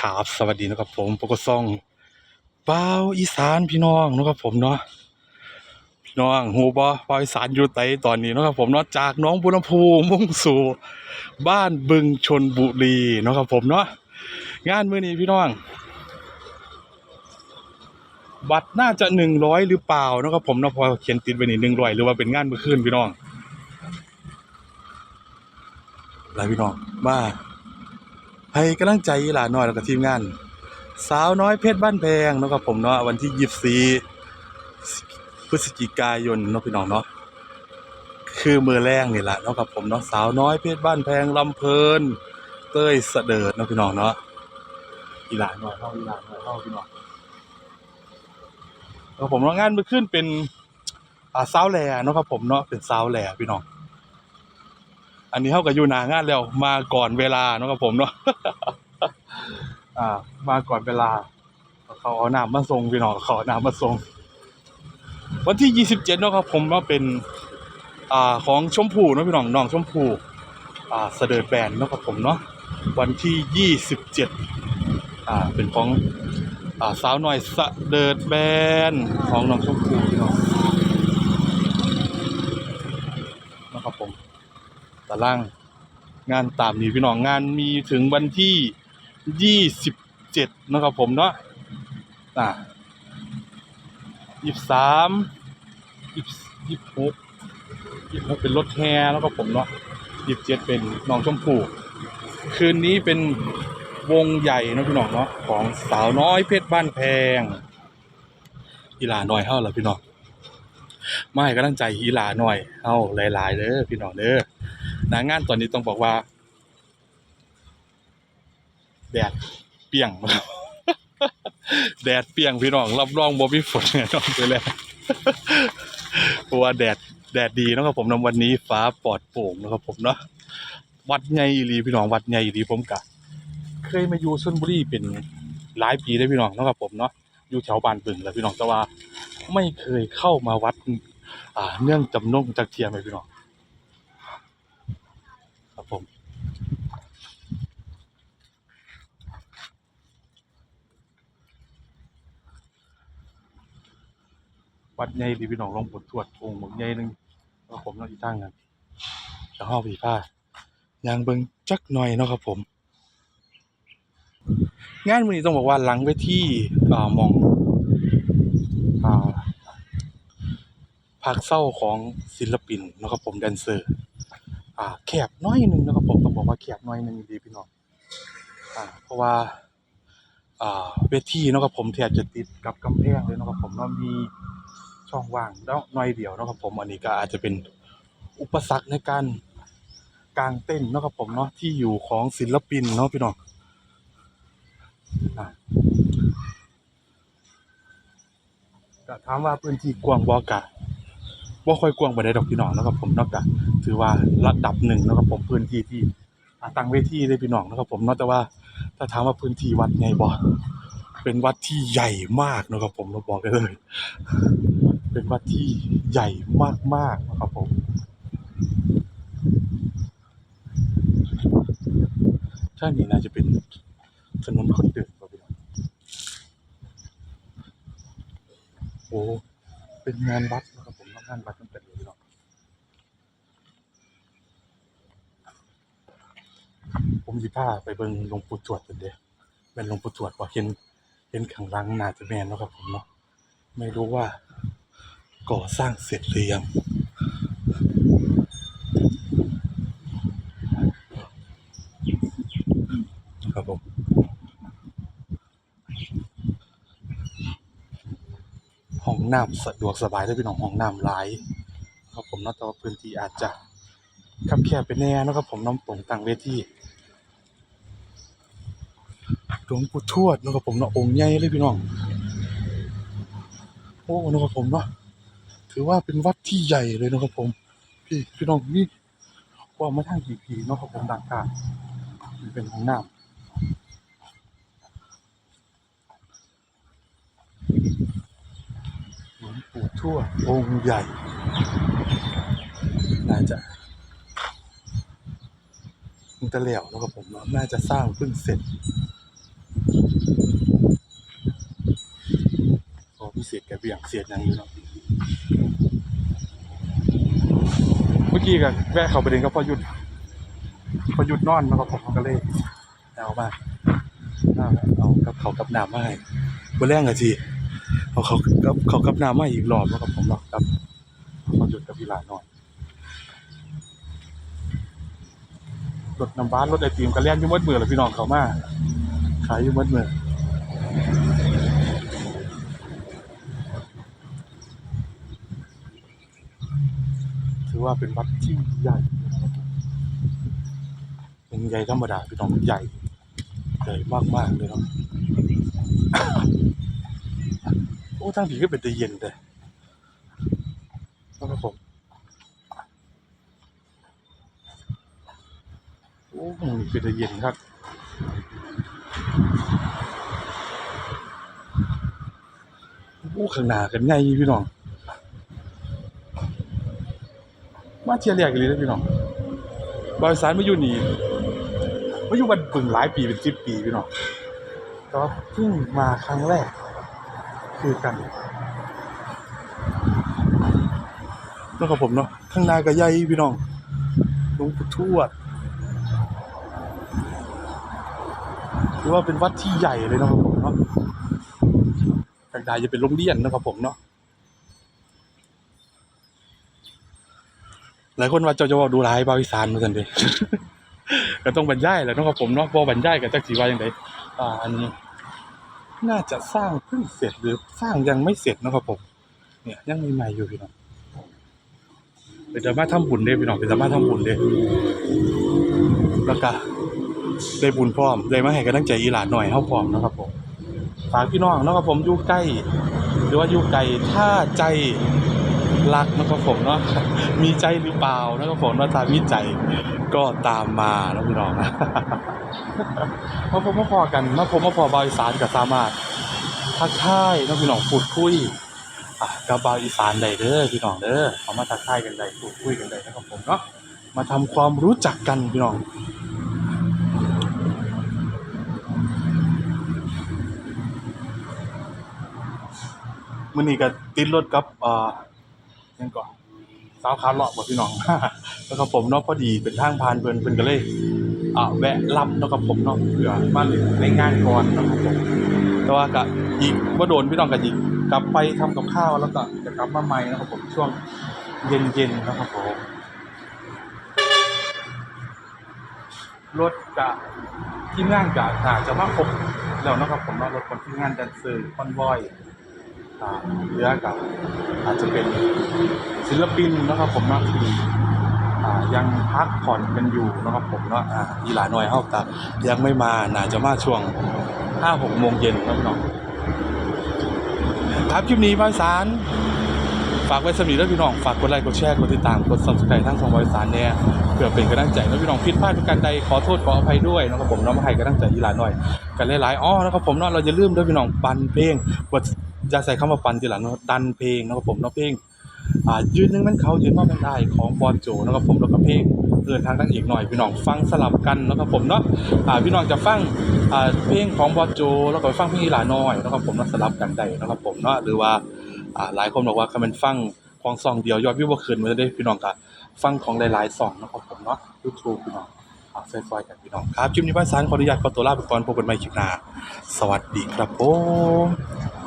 ครับสวัสดีนะครับผมปกซ่องเป้าอีสานพี่น้องนะครับผมเนาะพี่น้องฮูบ่เป้าอีสานอยู่ไตตอนนี้นะครับผมเนาะจากน้องบุรมภูมุ่งสู่บ้านบึงชนบุรีนะครับผมเนาะงานมื้อนี้พี่น้อง บัตรน่าจะหนึ่งร้อยหรือเปล่านะครับผมเนาะพอเขียนติดไว้นี่หนึ่งร้อยหรือว่าเป็นงานเมื่อคืนพี่น้องอะไรพี่น้องมา ให้กำลังใจหลาน้อยแล้วก็ทีมงาน สาวน้อยเพชรบ้านแพงนะครับผมเนาะวันที่24พฤศจิกายนเนาะพี่น้องเนาะคือมือแรงนี่แหละเนาะครับผมเนาะสาวน้อยเพชรบ้านแพงลำเพลิน เต้ยเสดิร์ดเนาะพี่น้องเนาะอีหลานน้อยเฮาอีหลานน้อยเฮาพี่น้องแล้วผมเนาะงานเมื่อคืนเป็นอ่าสาวแหล่เนาะครับผมเนาะเป็นสาวแหล่พี่น้อง อันนี้เขาก็อยู่หนางานแล้วมาก่อนเวลาเนาะครับผมเนาะอ่า มาก่อนเวลา เขาเอาน้ำมาส่งพี่น้องเขาเอาน้ำมาส่งวันที่ยี่สิบเจ็ดเนาะครับ ผมว่าเป็น อ่าของชมพูเนาะพี่น้องน้องชมพูอ่าเสด็จแบนเนาะครับผมเนาะวันที่ยี่สิบเจ็ดอ่าเป็นของอ่าสาวหน่อยเสด็จแบนของน้องชมพูพี่น้องนะครับผม ตารางงานตามนี้พี่น้องงานมีถึงวันที่ยี่สิบเจ็ดนะครับผมเนาะอ่ายี่สามยี่ยี่หกยี่หกเป็นรถแห่แล้วก็ผมเนาะยี่สิบเจ็ดเป็นน้องชมพู่คืนนี้เป็นวงใหญ่นะพี่น้องเนาะของสาวน้อยเพชรบ้านแพงอีหลาหน้อยเฮาล่พี่น้องไมาให้กำลังใจอีหลาหน้อยเฮาหลายๆเด้อพี่น้องเด้อ หนางานตอนนี้ต้องบอกว่า แดดเปียงแดดเปียงพี่น้องรับรองบ่มีฝนแน่นอนไปแล้วเพราะว่าแดดแดดดีนะครับผมในวันนี้ฟ้าปลอดโปร่งนะครับผมเนาะวัดใหญ่อีหลีพี่น้องวัดใหญ่อีหลีผมกะ เคยมาอยู่ชลบุรีเป็นหลายปีได้พี่น้องนะครับผมเนาะอยู่แถวบ้านบึงแล้วพี่น้องแต่ว่า ไม่เคยเข้ามาวัด อ่า เนื่องจำนงจากเทียมเลยพี่น้อง ครับผม วัดใหญ่ดีพี่น้องลองปวดตรวจองค์บักใหญ่หนึ่งแล้วผมเนาะอีกทางนั้นจะห้าผีผ้ายางเบิงจักหน่อยเนาะครับผม งานมื้อนี้ต้องบอกว่าหลังเวทีอ่ามองอ่าภาคเศร้าของศิลปินนะครับผมแดนเซอร์ อ่าแคบน้อยหนึ่งนะครับผมต้องบอกว่าแคบน้อยหนึ่งดีพี่น้องอ่าเพราะว่าอ่าเวทีนะครับผมแทบจะติดกับกำแพงเลยนะครับผมเนาะมี ช่องว่างแล้วน้อยเดียวนะครับผมอันนี้ก็อาจจะเป็นอุปสรรคในการกางเต้นนะครับผมเนาะที่อยู่ของศิลปินเนาะพี่น้องอ่าก็ถามว่าพื้นที่กว้างบ่กะบ่ค่อยกว้างไปานใดอกพี่น้องนะครับผมนอกจากถือว่าระดับหนึ่งนะครับผมพื้นที่ที่ตั้งเวทีเลยพี่น้องนะครับผมนาะแต่ว่าถ้าถามว่าพื้นที่วัดไงบ่เป็นวัดที่ใหญ่มากนะครับผมเราบอกได้เลย เป็นวัดที่ใหญ่มากๆนะครับผมถ้านี่น่าจะเป็นถนนคนเดินครับพี่น้องโอ้เป็นงานวัดนะครับผมงานวัดตั้งแต่เด็กพี่น้องผมสิพาไปเบิ่งหลวงปู่ทวดกันเด้เป็นหลวงปู่ทวดว่าเห็นเห็นข้างหลังน่าจะแม่นเนาะครับผมเนาะไม่รู้ว่า ก่อสร้างเสร็จหรือยังนะครับผมห้องน้ำสะดวกสบายได้อพี่น้องห้องน้ำหลายครับผมนะแต่ว่าพื้นที่อาจจะคับแคบไปแน่นะครับผมน้ำตรงต่างเวทีหลวงปู่ทวดนะครับผมเนาะองค์ใหญ่เลยพี่น้อง โอ้นะครับผมเนาะ ถือว่าเป็นวัดที่ใหญ่เลยนะครับผม พี่พี่น้องนี่กว้างมาทางกี่ปีเนาะครับผมดังกามันเป็นห้องน้ำหลวงปู่ทวดองค์ใหญ่น่าจะมันจะเหลวนะครับผมเนาะน่าจะสร้างเพิ่งเสร็จโอ้พิเศษแกเบี่ยงเสียดหยังอยู่เนาะ เมื่อกี้ก็แวะเขาประเด็นก็พอหยุดพอหยุดนอนแล้วก็ผมก็เลยเอามาเอาเอากับเขากับน้ำมาให้บ่แรงอะทีเอาเขากับเขากับน้ำมาอีกรอบแล้วก็ผมเนาะครับพอหยุดกับพี่หลานนอนรถน้ำบ้านรถไอติมก็เล่นยู่หมดมือแล้วพี่น้องเขามาขายยู่หมดมือ อว่าเป็นวัดที่ใหญ่นะครับเป็นใหญ่ธรรมดาพี่น้องใหญ่ใหญ่มากๆเลยเนาะโอ้ทั้งผีก็เป็นตะเย็นเลยนะครับผมโอ้เป็นตะเย็นครับโอ้ข้างหน้ากันใหญ่พี่น้อง มา เที่ยวแรกเลยนะพี่น้องบริษัทมาอยู่นี่มาอยู่บันปึงหลายปีเป็นสิบปีพี่น้องแต่ว่าเพิ่งมาครั้งแรก คือกันแล้วกับผมเนาะข้างหน้าก็ใหญ่พี่น้องหลวงปู่ทวดถือว่าเป็นวัดที่ใหญ่เลยเนาะครับผมเนาะข้างใดจะเป็นโรงเรียนนะครับผมเนาะ หลายคนว่าเจ้าจะเว่าดูร้ายบาวอีสานเหมือนกันเด้ก็ต้องบรรยายแหล้วนาะครับผมเนาะพอบรรยายกับจักสีว่าอย่างไรอ่าอันนี้ น่าจะสร้างเพิ่งเสร็จหรือสร้างยังไม่เสร็จนะครับผม เนี่ยยังใหม่ๆอยู่พี่น้องเป็นสามารถทำบุญได้พี่น้องเป็นสามารถทำบุญได้แล้วก็ได้บุญพร้อมได้มาให้กำลังใจอีหลานหน่อยเฮาพร้อมนะครับผมฝากพี่น้องนาะครับผมอยู่ใกล้ หรือว่าอยู่ไกลถ้าใจ รักนะครับผมเนาะมีใจหรือเปล่านะครับผมว่าตามมีใจก็ตามมานะพี่น้องมาพบมาพอกันมาพบมาพอบาวอีสานก็สามารถทักทายนะพี่น้องพูดคุยอะกับบาวอีสานได้เด้อพี่น้องเด้อเอามาทักทายกันได้พูดคุยกันได้นะครับผมเนาะมาทำความรู้จักกันพี่น้องมื่อนี้ก็ติดรถกับอ่อ ยังก่อนสาวขาเลาะบ่พี่น้องแล้วก็ผมเนาะพอดีเป็นทางผ่านเพิ่นเพิ่นก็เลยอ่าแวะรับเนาะกับผมเนาะเพื่อมาเล่นในงานก่อนเนาะครับผมแต่ว่าก็อีกบ่โดนพี่น้องก็อีกกลับไปทำกับข้าวแล้วก็จะกลับมาใหม่นะครับผมช่วงเย็นๆนะครับผมรถกะที่งานกะน่าจจะมาครบแล้วนะครับผมเนารถคนที่งานแดนเซอร์คอนวอย เรือกับอาจจะเป็นศิลปินนะครับผมเนาะที่ยังพักผ่อนกันอยู่นะครับผมเนาะอีหลาหน่อยเฮากับยังไม่มาน่าจะมาช่วงห้าหกโมงเย็นครับพี่น้องครับคลิปนี้บายสารฝากไว้สำหรับด้วพี่น้องฝากกดไลค์กดแชร์กดติดตามกด subscribe ทั้งสองบริษัทเนี่ยเพื่อเป็นกำลังใจแล้วพี่น้องผิดพลาดประการใดขอโทษขออภัยด้วยนะครับผมเนาะมาให้กำลังใจอีหลาหน่อยกันหลายๆอ๋อนะครับผมเนาะเราจะลืมด้วยพี่น้องปันเพลงบท อย่าใส่คำว่าปันทีหลังเนาะดันเพลงนะครับผมเนาะเพลงอ่ายืนหนึงมันเขายืนว่ามันได้ของบอลโจนะครับผมแล้วก็เพลงเดินทางทั้งอีกหน่อยพี่น้องฟังสลับกันนะครับผมเนาะอ่าพี่น้องจะฟังอ่าเพลงของบอลโจ แล้วก็ฟังเพลงอีหลาน้อยนะครับผมเนาะสลับกันได้นะครับผมเนาะหรือว่าอ่าหลายคนบอกว่าคันมันฟังของซองเดียวยอดวิวบ่ขึ้นมันจะได้พี่น้องก็ฟังของหลายๆซองนะครับผมเนาะ YouTube พี่น้องฝากซอยๆกันพี่น้องครับคลิปนี้บ้านสาขออนุญาตขอตัวลาไปก่อนพบกันใหม่คลิปหน้าสวัสดีครับผม